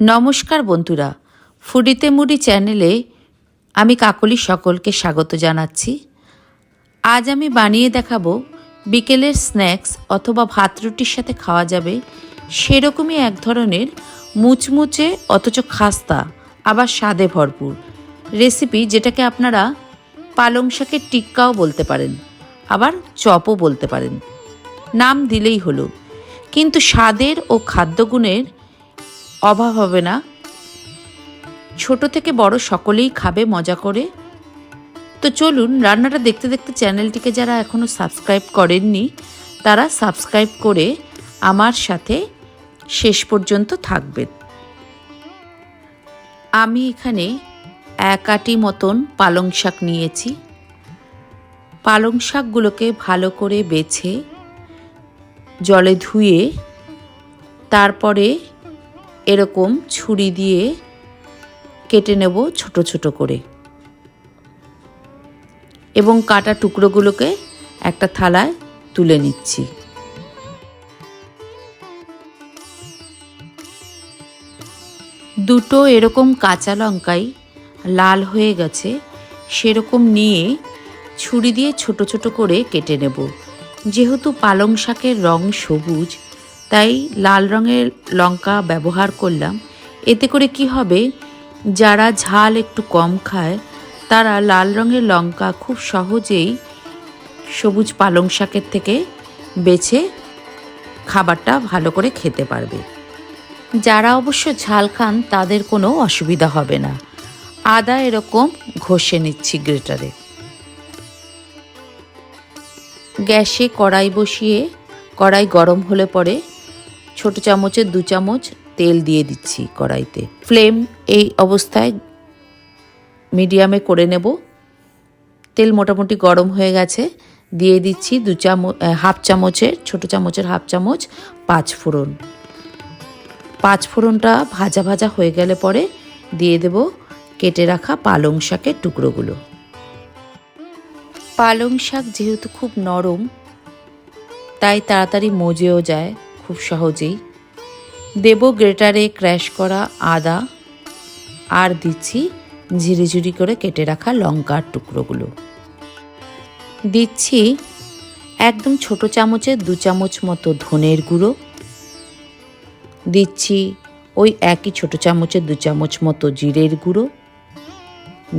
নমস্কার বন্ধুরা, ফুডিতে মুডি চ্যানেলে আমি কাকলি সকলকে স্বাগত জানাচ্ছি। আজ আমি বানিয়ে দেখাবো বিকেলের স্ন্যাক্স অথবা ভাত রুটির সাথে খাওয়া যাবে সেরকমই এক ধরনের মুচমুচে অথচ খাস্তা, আবার স্বাদে ভরপুর রেসিপি যেটাকে আপনারা পালং শাকের টিক্কাও বলতে পারেন, আবার চপও বলতে পারেন। নাম দিলেই হলো। কিন্তু স্বাদের ও খাদ্যগুণের অভাব হবে না? ছোট থেকে বড় সকলেই খাবে, মজা করে। তো চলুন, রান্নাটা দেখতে দেখতে চ্যানেলটিকে যারা এখনও সাবস্ক্রাইব করেননি, তারা সাবস্ক্রাইব করে আমার সাথে শেষ পর্যন্ত থাকবেন। আমি এখানে এক আটি মতন পালং শাক নিয়েছি। পালং শাকগুলোকে ভালো করে বেছে, জলে ধুয়ে, তারপরে এরকম ছুরি দিয়ে কেটে নেব ছোট ছোট করে। এবং কাটা টুকরোগুলোকে একটা থালায় তুলে নিচ্ছি। দুটো এরকম কাঁচা লঙ্কাই লাল হয়ে গেছে, সেরকম নিয়ে ছুরি দিয়ে ছোট ছোট করে কেটে নেব। যেহেতু পালং শাকের রং সবুজ তাই লাল রঙের লঙ্কা ব্যবহার করলাম। এতে করে কি হবে? যারা ঝাল একটু কম খায়, তারা লাল রঙের লঙ্কা খুব সহজেই সবুজ পালং শাকের থেকে বেছে খাবারটা ভালো করে খেতে পারবে। যারা অবশ্য ঝাল খান, তাদের কোনো অসুবিধা হবে না। আদা এরকম ঘষে নিচ্ছি গ্রেটারে। গ্যাসে কড়াই বসিয়ে, কড়াই গরম হলে পরে ছোট চামচের দু চামচ তেল দিয়ে দিচ্ছি কড়াইতে। ফ্লেম এই অবস্থায় মিডিয়ামে করে নেব। তেল মোটামুটি গরম হয়ে গেছে। দিয়ে দিচ্ছি দু চামচ হাফ চামচের, ছোট চামচের হাফ চামচ পাঁচ ফোড়ন। পাঁচ ফোড়নটা ভাজা ভাজা হয়ে গেলে পরে দিয়ে দেব কেটে রাখা পালং শাকের টুকরোগুলো। পালং শাক যেহেতু খুব নরম, তাই তাড়াতাড়ি মজেও যায়। খুব সহজেই। দেব গ্রেটারে ক্র্যাশ করা আদা, আর দিচ্ছি ঝিরিঝিরি করে কেটে রাখা লঙ্কার টুকরোগুলো। দিচ্ছি একদম ছোট চামচের দু চামচ মতো ধনের গুঁড়ো। দিচ্ছি ওই একই ছোট চামচের দু চামচ মতো জিরের গুঁড়ো।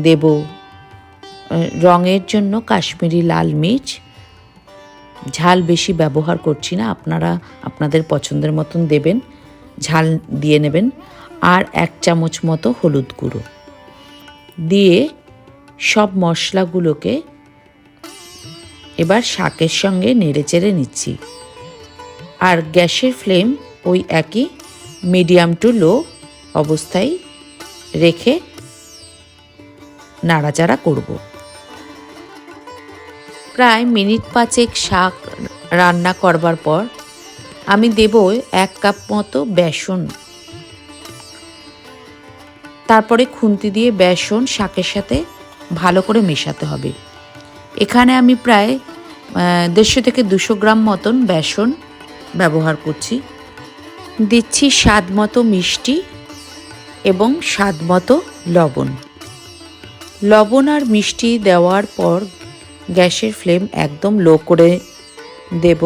দেব রঙের জন্য কাশ্মীরি লাল মির্চ ঝাল বেশি ব্যবহার করছি না, আপনারা আপনাদের পছন্দের মতন দেবেন, ঝাল দিয়ে নেবেন, আর এক চামচ মতো হলুদ গুঁড়ো। দিয়ে সব মশলাগুলোকে এবার শাকের সঙ্গে নেড়ে চেড়ে নিচ্ছি। আর গ্যাসের ফ্লেম ওই একই মিডিয়াম টু লো অবস্থায় রেখে নাড়াচাড়া করব। প্রায় মিনিট পাঁচেক শাক রান্না করবার পর আমি দেব এক কাপ মতো বেসন। তারপরে খুন্তি দিয়ে বেসন শাকের সাথে ভালো করে মেশাতে হবে। এখানে আমি প্রায় দেড়শো থেকে দুশো গ্রাম মতন বেসন ব্যবহার করছি। দিচ্ছি স্বাদ মতো মিষ্টি এবং স্বাদ মতো লবণ। লবণ আর মিষ্টি দেওয়ার পর গ্যাসের ফ্লেম একদম লো করে দেব।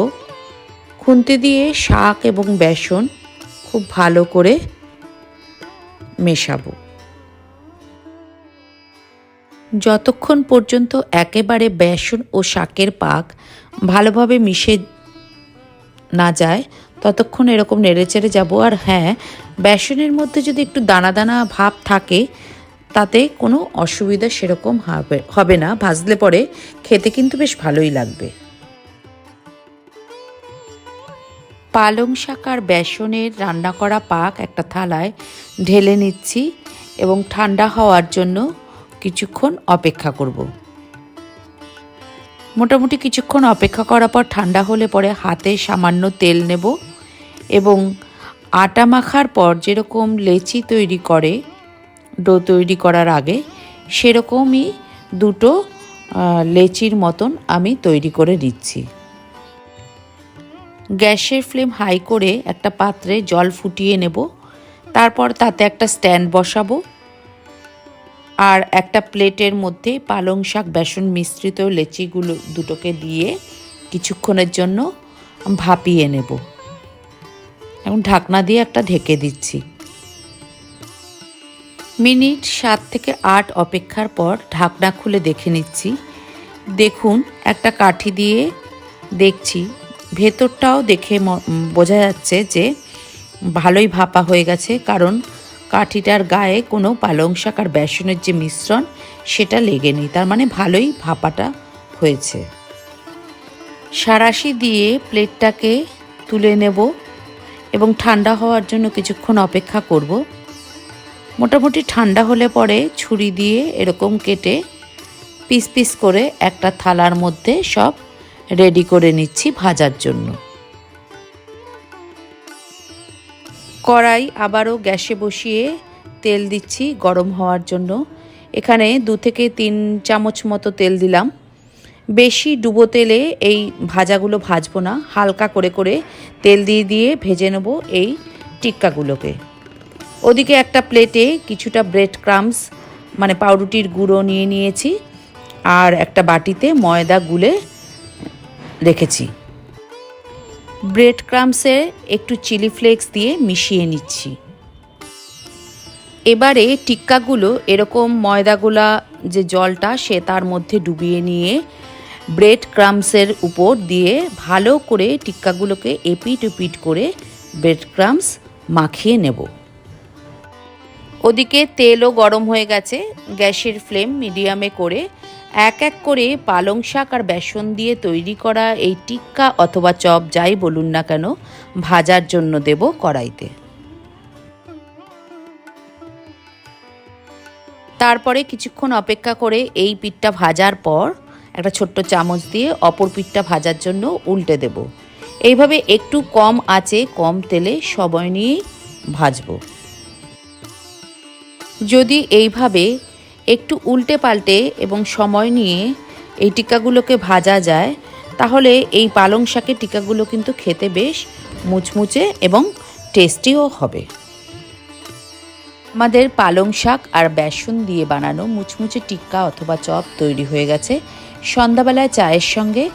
খুন্তি দিয়ে শাক এবং বেসন খুব ভালো করে মেশাবো। যতক্ষণ পর্যন্ত একেবারে বেসন ও শাকের পাক ভালোভাবে মিশে না যায়, ততক্ষণ এরকম নেড়ে চেড়ে যাব। আর হ্যাঁ বেসনের মধ্যে যদি একটু দানা দানা ভাব থাকে তাতে কোনো অসুবিধা সেরকম হবে হবে না। ভাজলে পরে খেতে কিন্তু বেশ ভালোই লাগবে। পালং শাক আর বেসনের রান্না করা পাক একটা থালায় ঢেলে নিচ্ছি এবং ঠান্ডা হওয়ার জন্য কিছুক্ষণ অপেক্ষা করব। মোটামুটি কিছুক্ষণ অপেক্ষা করার পর ঠান্ডা হলে পরে হাতে সামান্য তেল নেব এবং আটা মাখার পর যেরকম লেচি তৈরি করে ডো তৈরি করার আগে সেরকমই দুটো লেচির মতন আমি তৈরি করে দিচ্ছি গ্যাসের ফ্লেম হাই করে একটা পাত্রে জল ফুটিয়ে নেব, তারপর তাতে একটা স্ট্যান্ড বসাবো, আর একটা প্লেটের মধ্যে পালং শাক, বেসন মিশ্রিত লেচিগুলো দুটোকে দিয়ে কিছুক্ষণের জন্য ভাপিয়ে নেব। এখন ঢাকনা দিয়ে একটা ঢেকে দিচ্ছি। মিনিট সাত থেকে আট অপেক্ষার পর ঢাকনা খুলে দেখে নিচ্ছি। দেখুন, একটা কাঠি দিয়ে দেখছি। ভেতরটাও দেখে বোঝা যাচ্ছে যে ভালোই ভাপা হয়ে গেছে, কারণ কাঠিটার গায়ে কোনো পালং শাক আর বেসনের যে মিশ্রণ, সেটা লেগে নেই। তার মানে ভালোই ভাপাটা হয়েছে। সারাশি দিয়ে প্লেটটাকে তুলে নেব এবং ঠান্ডা হওয়ার জন্য কিছুক্ষণ অপেক্ষা করব। মোটামুটি ঠান্ডা হলে পরে ছুরি দিয়ে এরকম কেটে পিস পিস করে একটা থালার মধ্যে সব রেডি করে নিচ্ছি ভাজার জন্য। কড়াই আবারও গ্যাসে বসিয়ে তেল দিচ্ছি গরম হওয়ার জন্য। এখানে দু থেকে তিন চামচ মতো তেল দিলাম। বেশি ডুবো তেলে এই ভাজাগুলো ভাজবো না, হালকা করে করে তেল দিয়ে দিয়ে ভেজে নেব এই টিক্কাগুলোকে। ওদিকে একটা প্লেটে কিছুটা ব্রেড ক্রামস মানে পাউরুটির গুঁড়ো নিয়ে নিয়েছি আর একটা বাটিতে ময়দা গুলে রেখেছি। ব্রেড ক্রামসে একটু চিলি ফ্লেক্স দিয়ে মিশিয়ে নিচ্ছি। এবারে টিক্কাগুলো, এরকম ময়দাগুলা যে জলটা, সে তার মধ্যে ডুবিয়ে নিয়ে ব্রেড ক্রামসের উপর দিয়ে ভালো করে টিক্কাগুলোকে এপিট ওপিট করে ব্রেড ক্রামস মাখিয়ে নেব। ওদিকে তেলও গরম হয়ে গেছে, গ্যাসের ফ্লেম মিডিয়ামে করে এক এক করে পালং শাক আর বেসন দিয়ে তৈরি করা এই টিক্কা অথবা চপ, যাই বলুন না কেন, ভাজার জন্য দেব কড়াইতে। তারপরে কিছুক্ষণ অপেক্ষা করে এই পিঠটা ভাজার পর একটা ছোট্ট চামচ দিয়ে অপর পিঠটা ভাজার জন্য উল্টে দেব। এইভাবে একটু কম আঁচে, কম তেলে সময় নিয়েই ভাজবো। যদি এইভাবে একটু উল্টে পাল্টে এবং সময় নিয়ে এই টিক্কাগুলোকে ভাজা যায়, তাহলে এই পালং শাকের টিকাগুলো কিন্তু খেতে বেশ মুচমুচে এবং টেস্টিও হবে। আমাদের পালং শাক আর বেসন দিয়ে বানানো মুচমুচে টিক্কা অথবা চপ তৈরি হয়ে গেছে। সন্ধ্যাবেলায় চায়ের সঙ্গে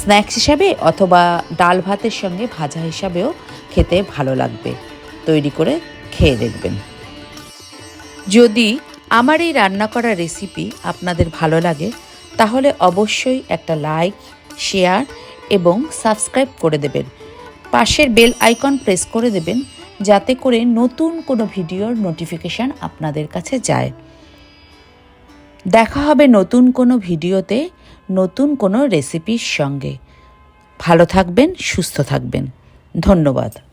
স্ন্যাক্স হিসাবে অথবা ডাল ভাতের সঙ্গে ভাজা হিসাবেও খেতে ভালো লাগবে। তৈরি করে খেয়ে দেখবেন। যদি আমার এই রান্না করা রেসিপি আপনাদের ভালো লাগে, তাহলে অবশ্যই একটা লাইক শেয়ার এবং সাবস্ক্রাইব করে দেবেন। পাশের বেল আইকন প্রেস করে দেবেন, যাতে করে নতুন কোনো ভিডিওর নোটিফিকেশান আপনাদের কাছে যায়। দেখা হবে নতুন কোনো ভিডিওতে, নতুন কোনো রেসিপির সঙ্গে। ভালো থাকবেন, সুস্থ থাকবেন। ধন্যবাদ।